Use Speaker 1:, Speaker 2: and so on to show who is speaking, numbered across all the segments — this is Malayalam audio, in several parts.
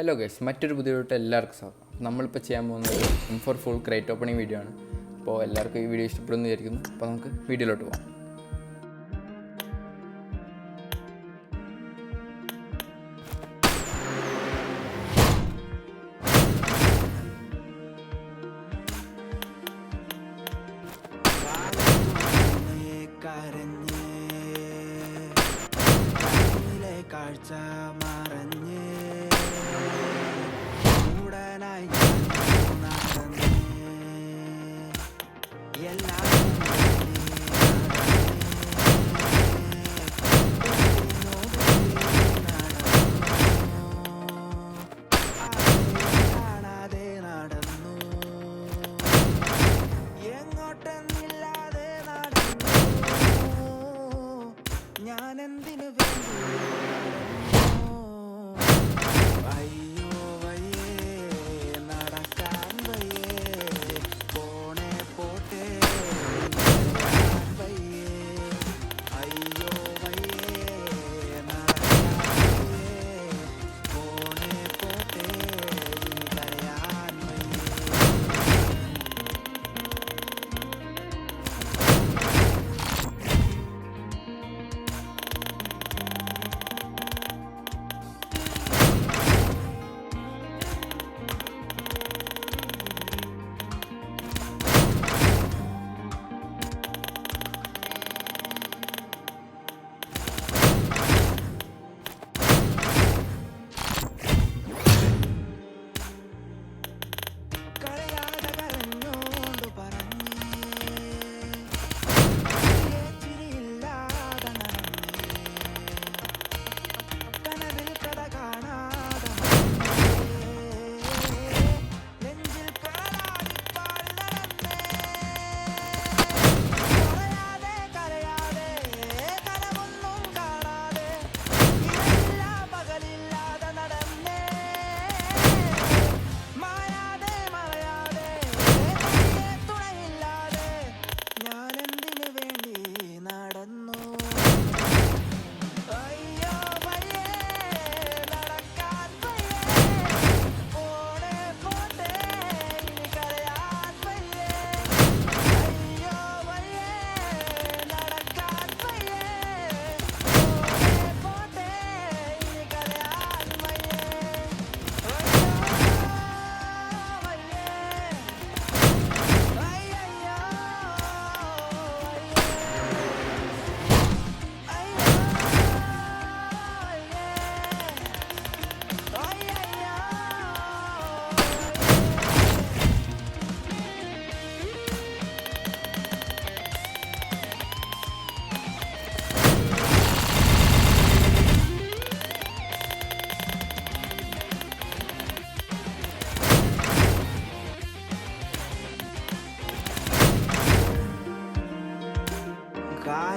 Speaker 1: ഹലോ ഗൈസ് മറ്റൊരു പുതിയതായിട്ട് എല്ലാവർക്കും സ്വാഗതം. നമ്മളിപ്പോൾ ചെയ്യാൻ പോകുന്നത് M four full crate opening video ആണ്. അപ്പോൾ എല്ലാവർക്കും ഈ വീഡിയോ ഇഷ്ടപ്പെടുമെന്ന് വിചാരിക്കുന്നു. അപ്പോൾ നമുക്ക് വീഡിയോയിലോട്ട് പോകാം
Speaker 2: കാഴ്ച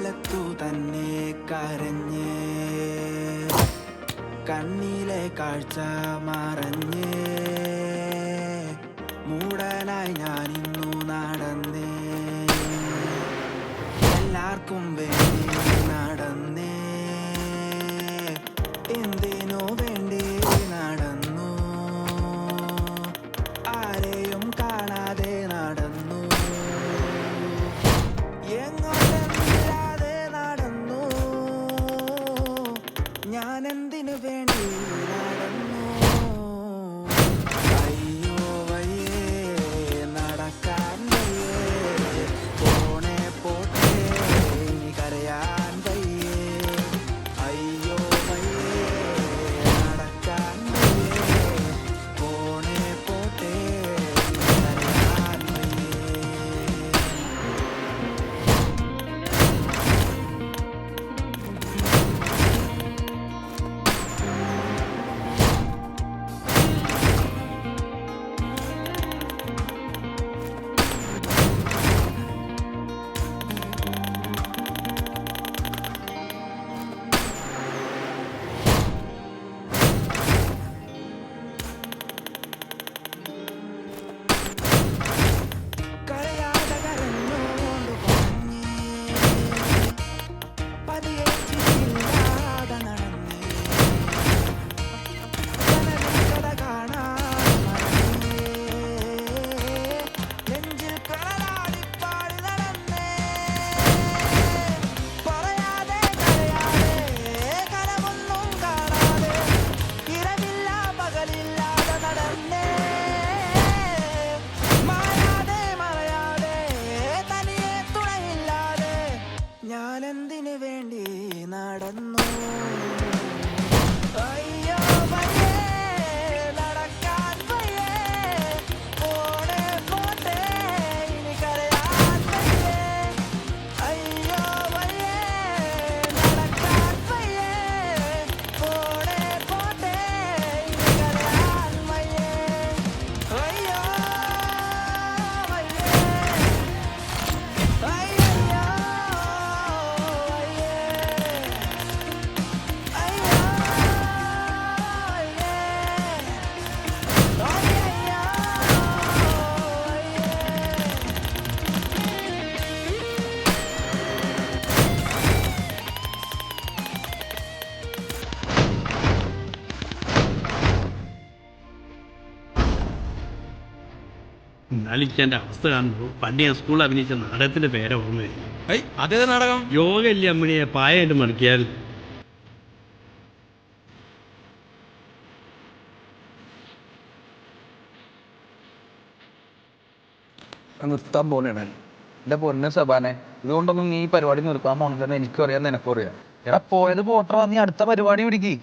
Speaker 2: കാലത്തു തന്നെ കരഞ്ഞ്. കണ്ണിലെ കാഴ്ച മറഞ്ഞ്. മൂടനായി ഞാനിന്നു നടന്നേ. എല്ലാവർക്കും വേണ്ട ഞാനെന്തിനു വേണ്ടി നടന്നു?
Speaker 3: എന്നാലും എന്റെ അവസ്ഥ കാണുമ്പോൾ പണ്ട് ഞാൻ സ്കൂളിൽ അഭിനയിച്ച നാടകത്തിന്റെ പേരെ ഓർമ്മ വരും.
Speaker 4: നാടകം?
Speaker 3: യോഗ ഇല്ലേ അമ്മണിയെ പായായിട്ട് മറിക്കിയാൽ
Speaker 5: നിർത്താൻ പോലെയാണ് എന്റെ പൊന്നെ സബാനെ ഇതുകൊണ്ടൊന്നും നീ പരിപാടി നിർത്താൻ പോണെന്ന് തന്നെ അറിയാം നിനക്കും അറിയാം. എടാ പോയത് പോട്ടറാ നീ അടുത്ത പരിപാടി പിടിക്ക്.